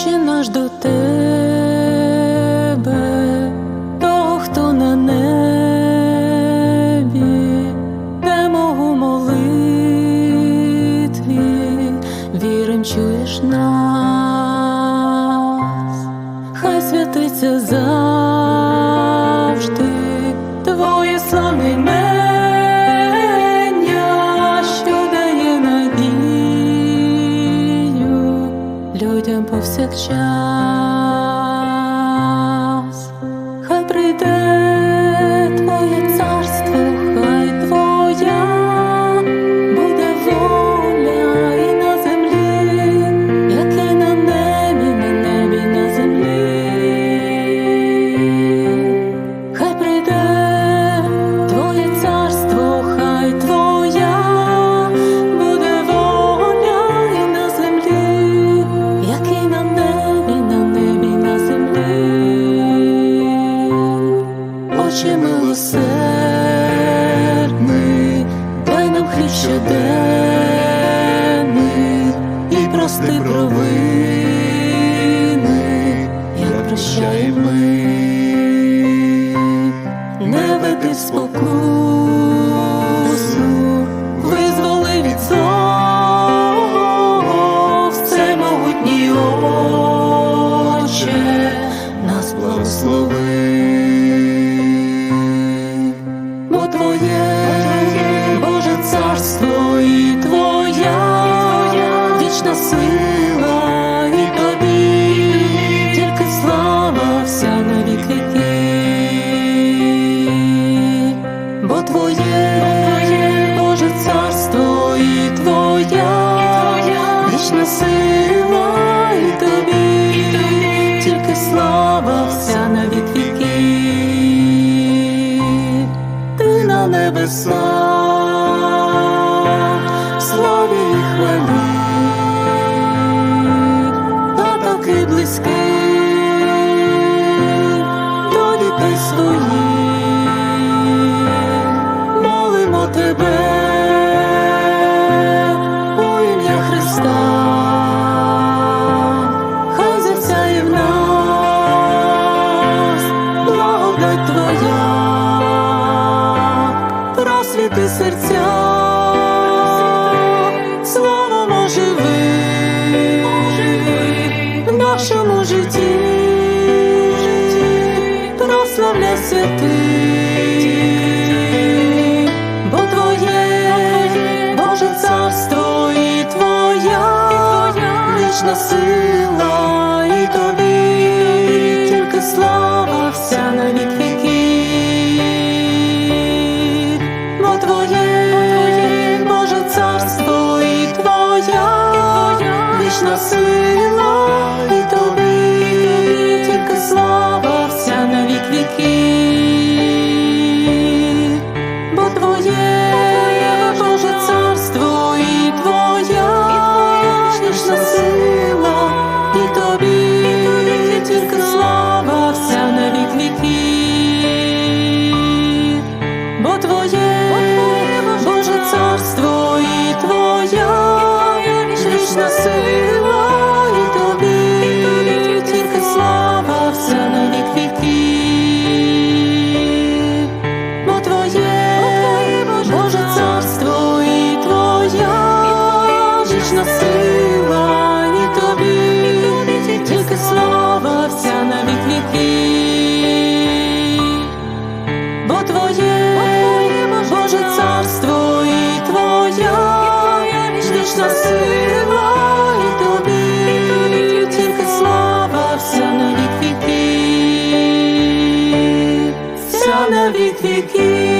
очі наш до тебе, того, хто на небі, де мого молитві, вірим, чуєш нас, хай святиться за. людям повсякчас. Отче милосердний, дай нам хліб щоденний і прости провини, як прощай ми, не веди спокусу, визволи від злого все могутній Отче, нас благослови. So. розбити серця, слава живи в нашому житті, прославляй ти, бо твоє Боже царство твоя вічна сила, і тобі тільки слава вся на вітвіки. nascer вічна сила і тобі, тільки слава, вся на вік віки, вся на вік віки.